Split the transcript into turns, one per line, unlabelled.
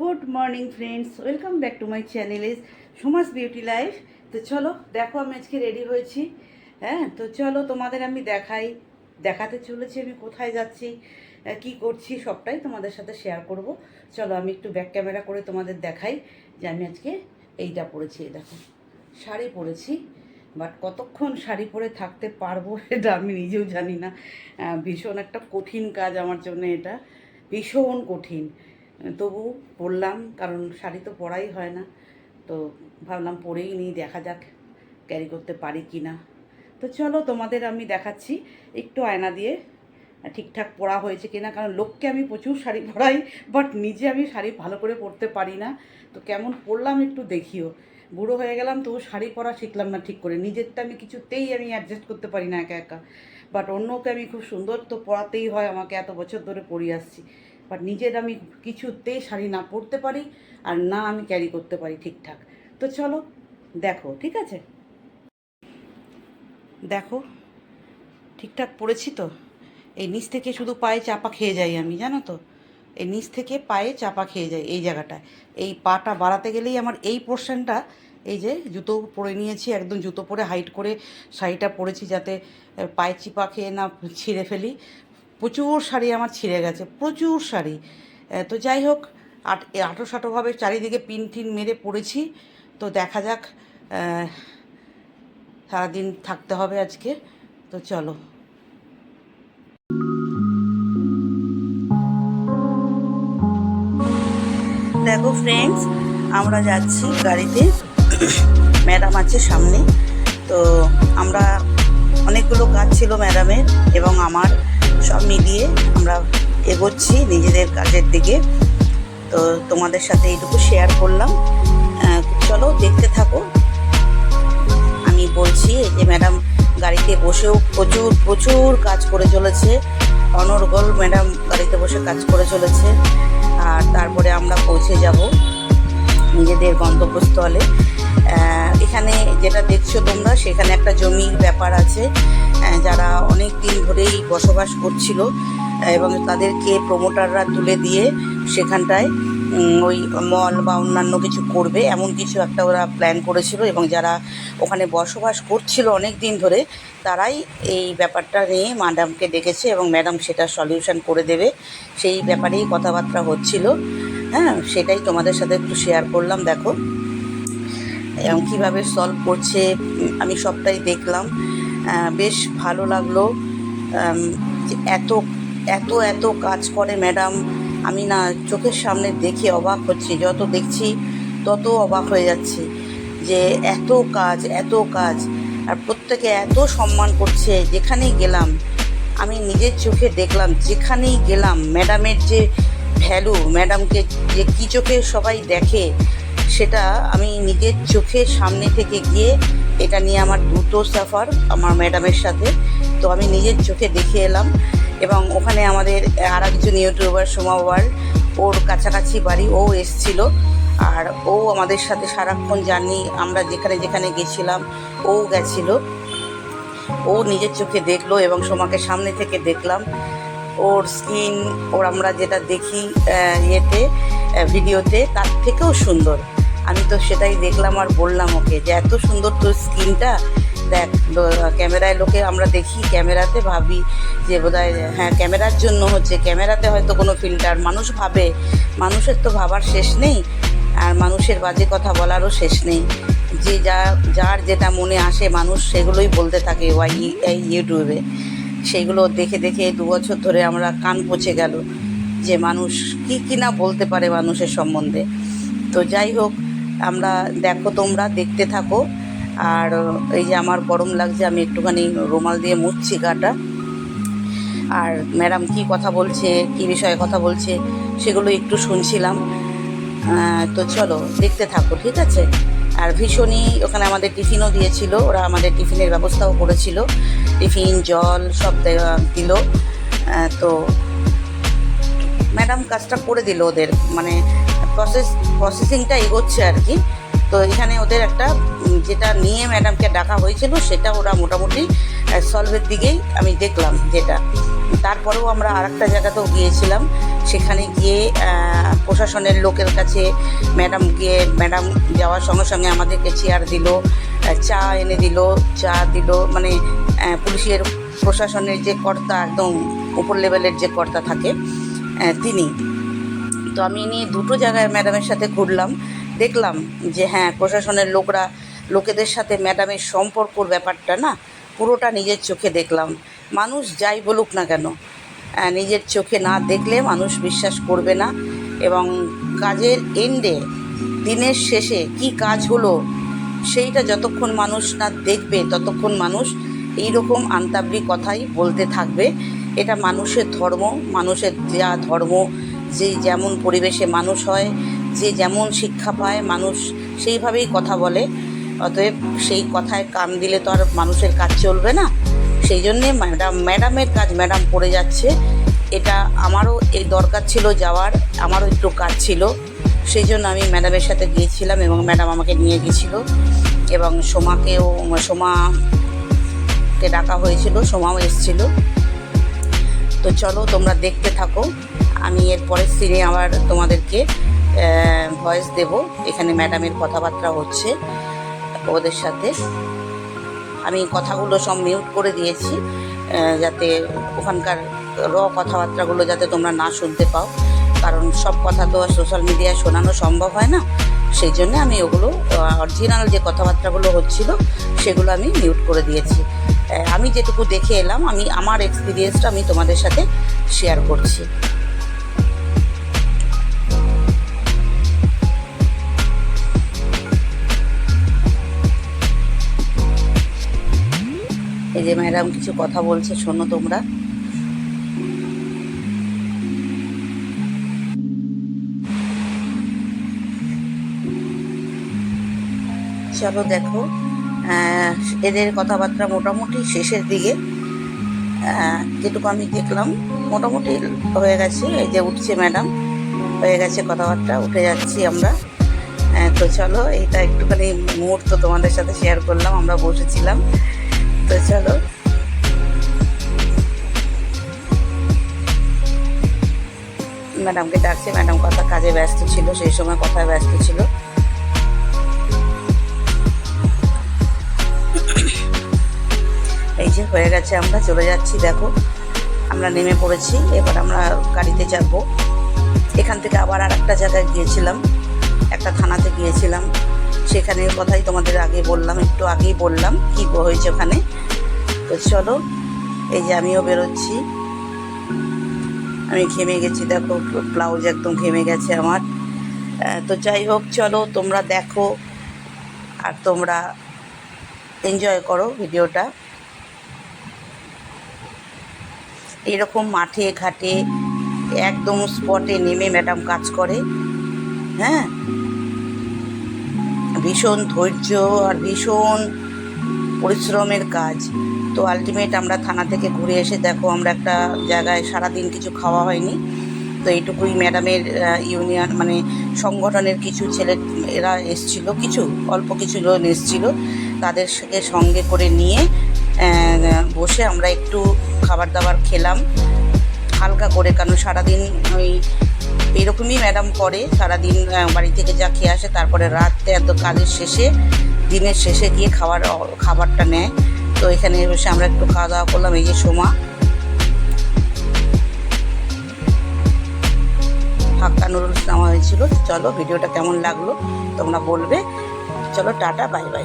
Good morning friends, welcome back to my channel is Suma's beauty life. তো চলো, দেখো আমি আজকে রেডি হয়েছি। হ্যাঁ তো চলো তোমাদের আমি দেখাই। দেখাতে চলেছি আমি কোথায় যাচ্ছি কি করছি, সবটাই তোমাদের সাথে শেয়ার করব। চলো আমি একটু ব্যাক ক্যামেরা করে তোমাদের দেখাই যে আমি আজকে এইটা পরেছি দেখো, শাড়ি পরেছি। বাট কতক্ষণ শাড়ি পরে থাকতে পারব এটা আমি নিজেও জানি না। ভীষণ একটা কঠিন কাজ আমার জন্য এটা, ভীষণ কঠিন। তবু পরলাম কারণ শাড়ি তো পরাই হয় না। তো ভাবলাম পরেই নিই, দেখা যাক ক্যারি করতে পারি কি না। তো চলো তোমাদের আমি দেখাচ্ছি, একটু আয়না দিয়ে ঠিকঠাক পরা হয়েছে কিনা, কারণ লোককে আমি প্রচুর শাড়ি পরাই বাট নিজে আমি শাড়ি ভালো করে পরতে পারি না। তো কেমন পরলাম একটু দেখিও। বুড়ো হয়ে গেলাম, তবু শাড়ি পরা শিখলাম না ঠিক করে। নিজেরটা আমি কিছুতেই আমি অ্যাডজাস্ট করতে পারি না একা একা। বাট অন্যকে আমি খুব সুন্দর তো পরাতেই হয়, আমাকে এত বছর ধরে পরিয়ে আসছি। বাট নিজের আমি কিছুতেই শাড়ি না পরতে পারি আর না আমি ক্যারি করতে পারি ঠিকঠাক। তো চলো, দেখো, ঠিক আছে? দেখো, ঠিকঠাক পরেছি তো? এই নিচ থেকে শুধু পায়ে চাপা খেয়ে যাই আমি, জানো তো? এই নিচ থেকে পায়ে চাপা খেয়ে যাই এই জায়গাটায়। এই পাটা বাড়াতে গেলেই আমার এই পোর্শনটা এই যে জুতো পরে নিয়েছি, একদম জুতো পরে হাইট করে শাড়িটা পরেছি যাতে পায়ে চিপা খেয়ে না ছিঁড়ে ফেলি। প্রচুর শাড়ি আমার ছিঁড়ে গেছে, প্রচুর শাড়ি। তো যাই হোক, আট আটো সাটোভাবে চারিদিকে পিন টিন মেরে পড়েছি। তো দেখা যাক সারাদিন থাকতে হবে আজকে। তো চলো। দেখো ফ্রেন্ডস আমরা যাচ্ছি গাড়িতে। ম্যাডাম আছে সামনে। তো আমরা অনেকগুলো কাজ ছিল ম্যাডামের এবং আমার। সব মিলিয়ে আমরা এগোচ্ছি নিজেদের কাজের দিকে। তো তোমাদের সাথে এইটুকু শেয়ার করলাম। চলো দেখতে থাকো। আমি বলছি যে ম্যাডাম গাড়িতে বসেও প্রচুর প্রচুর কাজ করে চলেছে। অনর্গল ম্যাডাম গাড়িতে বসে কাজ করে চলেছে। আর তারপরে আমরা পৌঁছে যাব নিজেদের গন্তব্যস্থলে। এখানে যেটা দেখছ তোমরা, সেখানে একটা জমির ব্যাপার আছে। যারা অনেক দিন ধরেই বসবাস করছিল এবং তাদেরকে প্রমোটাররা তুলে দিয়ে সেখানটায় ওই মল বা অন্যান্য কিছু করবে, এমন কিছু একটা ওরা প্ল্যান করেছিল। এবং যারা ওখানে বসবাস করছিল অনেক দিন ধরে, তারাই এই ব্যাপারটা নিয়ে ম্যাডামকে ডেকেছে এবং ম্যাডাম সেটা সলিউশন করে দেবে। সেই ব্যাপারেই কথাবার্তা হচ্ছিল। হ্যাঁ সেটাই তোমাদের সাথে একটু শেয়ার করলাম, দেখো। এবং কীভাবে সলভ করছে, আমি সবটাই দেখলাম। বেশ ভালো লাগল। এত এত এত কাজ করে ম্যাডাম আমি না চোখের সামনে দেখে অবাক হচ্ছি। যত দেখছি, তত অবাক হয়ে যাচ্ছি যে এত কাজ এত কাজ। আর প্রত্যেকে এত সম্মান করছে, যেখানেই গেলাম, আমি নিজের চোখে দেখলাম, যেখানেই গেলাম ম্যাডামের যে ভ্যালু ম্যাডামকে যে কী চোখে সবাই দেখে সেটা আমি নিজের চোখের সামনে থেকে গিয়ে এটা নিয়ে আমার দুটো সাফার আমার ম্যাডামের সাথে। তো আমি নিজের চোখে দেখে এলাম এবং ওখানে আমাদের আর একজন ইউটিউবার সোমা ওয়ার্ল্ড ওর কাছাকাছি বাড়ি, ও এসছিল। আর ও আমাদের সাথে সারাক্ষণ জানি আমরা যেখানে যেখানে গেছিলাম, ও গেছিল। ও নিজের চোখে দেখল এবং সোমাকে সামনে থেকে দেখলাম। ওর স্কিন ওর আমরা যেটা দেখি ইয়েতে ভিডিওতে তার থেকেও সুন্দর। আমি তো সেটাই দেখলাম আর বললাম ওকে যে এত সুন্দর তোর স্কিনটা। দেখ ক্যামেরায় লোকে আমরা দেখি ক্যামেরাতে ভাবি যে বোধহয় হ্যাঁ ক্যামেরার জন্য হচ্ছে। ক্যামেরাতে হয়তো কোনো ফিল্টার। মানুষ ভাবে, মানুষের তো ভাবার শেষ নেই আর মানুষের বাজে কথা বলারও শেষ নেই। যে যা, যার যেটা মনে আসে, মানুষ সেগুলোই বলতে থাকে ওয়াই, এই ইউটিউবে। সেইগুলো দেখে দেখে দু বছর ধরে আমরা কান পচে গেল যে মানুষ কি কি না বলতে পারে মানুষের সম্বন্ধে। তো যাই হোক আমরা দেখো তোমরা, দেখতে থাকো। আর এই যে আমার গরম লাগছে, আমি একটুখানি রুমাল দিয়ে মুছছি গাটা। আর ম্যাডাম কি কথা বলছে, কি বিষয়ে কথা বলছে, সেগুলো একটু শুনছিলাম। তো চলো, দেখতে থাকো, ঠিক আছে? আর ভীষণই ওখানে আমাদের টিফিনও দিয়েছিল, ওরা আমাদের টিফিনের ব্যবস্থাও করেছিল। টিফিন, জল, সব দিল। তো ম্যাডাম কাজটা করে দিল ওদের মানে প্রসেস প্রসেসিংটা এগোচ্ছে আর কি। তো এখানে ওদের একটা যেটা নিয়ে ম্যাডামকে ডাকা হয়েছিল, সেটা ওরা মোটামুটি সলভের দিকেই আমি দেখলাম যেটা। তারপরেও আমরা আর একটা জায়গাতেও গিয়েছিলাম। সেখানে গিয়ে প্রশাসনের লোকের কাছে ম্যাডাম গিয়ে ম্যাডাম যাওয়ার সঙ্গে সঙ্গে আমাদেরকে চেয়ার দিল চা এনে দিল, চা দিল মানে পুলিশের, প্রশাসনের যে কর্তা, একদম উপর লেভেলের যে কর্তা থাকে তিনি। তো আমি নিয়ে দুটো জায়গায় ম্যাডামের সাথে ঘুরলাম। দেখলাম যে হ্যাঁ প্রশাসনের লোকরা, লোকেদের সাথে ম্যাডামের সম্পর্কর ব্যাপারটা না পুরোটা নিজের চোখে দেখলাম। মানুষ যাই বলুক না কেন নিজের চোখে না দেখলে মানুষ বিশ্বাস করবে না এবং কাজের এন্ডে দিনের শেষে কি কাজ হলো সেইটা যতক্ষণ মানুষ না দেখবে, ততক্ষণ মানুষ এই রকম আন্তাবলি কথাই বলতে থাকবে। এটা মানুষের ধর্ম, মানুষের যা ধর্ম যে যেমন পরিবেশে মানুষ হয়, যে যেমন শিক্ষা পায়, মানুষ সেইভাবেই কথা বলে। অতএব সেই কথায় কান দিলে তো আর মানুষের কাজ চলবে না। সেই জন্যে ম্যাডাম, ম্যাডামের কাজ ম্যাডাম পড়ে যাচ্ছে। এটা আমারও এই দরকার ছিল যাওয়ার, আমারও একটু কাজ ছিল। সেই জন্য আমি ম্যাডামের সাথে গিয়েছিলাম এবং ম্যাডাম আমাকে নিয়ে গেছিল এবং সোমাকেও, সোমাকে ডাকা হয়েছিল, সোমাও এসেছিল। তো চলো তোমরা দেখতে থাকো। আমি এর পরের সিনে আবার তোমাদেরকে ভয়েস দেব। এখানে ম্যাডামের কথাবার্তা হচ্ছে ওদের সাথে। আমি কথাগুলো সব মিউট করে দিয়েছি যাতে ওখানকার র কথাবার্তাগুলো যাতে তোমরা না শুনতে পাও। কারণ সব কথা তো আর সোশ্যাল মিডিয়ায় শোনানো সম্ভব হয় না। সেই জন্য আমি ওগুলো অরিজিনাল যে কথাবার্তাগুলো হচ্ছিল, সেগুলো আমি মিউট করে দিয়েছি। আমি যেটুকু দেখে এলাম, আমি, আমার এক্সপিরিয়েন্সটা আমি তোমাদের সাথে শেয়ার করছি। এই যে ম্যাডাম কিছু কথা বলছে, শোনো তোমরা। চলো দেখো এদের কথাবার্তা মোটামুটি শেষের দিকে যেটুকু আমি দেখলাম, মোটামুটি হয়ে গেছে, এই যে উঠছে ম্যাডাম, হয়ে গেছে কথাবার্তা, উঠে যাচ্ছি আমরা। তো চলো এইটা একটুখানি মুহূর্ত তোমাদের সাথে শেয়ার করলাম, আমরা বসেছিলাম। তো ম্যাডামকে ডাকছে, ম্যাডাম কথা কাজে ব্যস্ত ছিল, সেই সময় কথায় ব্যস্ত ছিল। এই যে হয়ে গেছে আমরা, চলে যাচ্ছি, দেখো। আমরা নেমে পড়েছি, এবার আমরা গাড়িতে যাব। এখান থেকে আবার আর একটা জায়গায় গিয়েছিলাম, একটা থানাতে গিয়েছিলাম। সেখানের কথাই তোমাদের আগে বললাম, একটু আগেই বললাম কী হয়েছে ওখানে। তো চলো, এই যে আমিও বেরোচ্ছি। আমি ঘেমে গেছি, দেখো, ব্লাউজ একদম ঘেমে গেছে আমার। তো যাই হোক, চলো, তোমরা দেখো আর তোমরা এনজয় করো ভিডিওটা। এরকম মাঠে, ঘাটে, একদম স্পটে নেমে ম্যাডাম কাজ করে। হ্যাঁ? ভীষণ ধৈর্য আর ভীষণ পরিশ্রমের কাজ। তো আলটিমেট আমরা থানা থেকে ঘুরে এসে দেখো আমরা একটা জায়গায় সারাদিন কিছু খাওয়া হয়নি। তো এইটুকুই ম্যাডামের ইউনিয়ন মানে সংগঠনের কিছু ছেলে, এরা এসছিল কিছু, অল্প কিছু লোক এসছিল। তাদের সাথে সঙ্গে করে নিয়ে বসে আমরা একটু খাবার দাবার খেলাম। হালকা করে, কারণ সারাদিন ওই এরকমই ম্যাডাম করে। সারাদিন বাড়ি থেকে যা খেয়ে আসে, তারপরে রাতে এত কাজের শেষে, দিনের শেষে গিয়ে খাবার খাবারটা নেয়। তো এখানে বসে আমরা একটু খাওয়া দাওয়া করলাম, এই যে সোমা। হাক্কা নুডলস নেওয়া হয়েছিল। চলো, ভিডিওটা কেমন লাগল, তোমরা বলবে। চলো, টাটা, বাই বাই।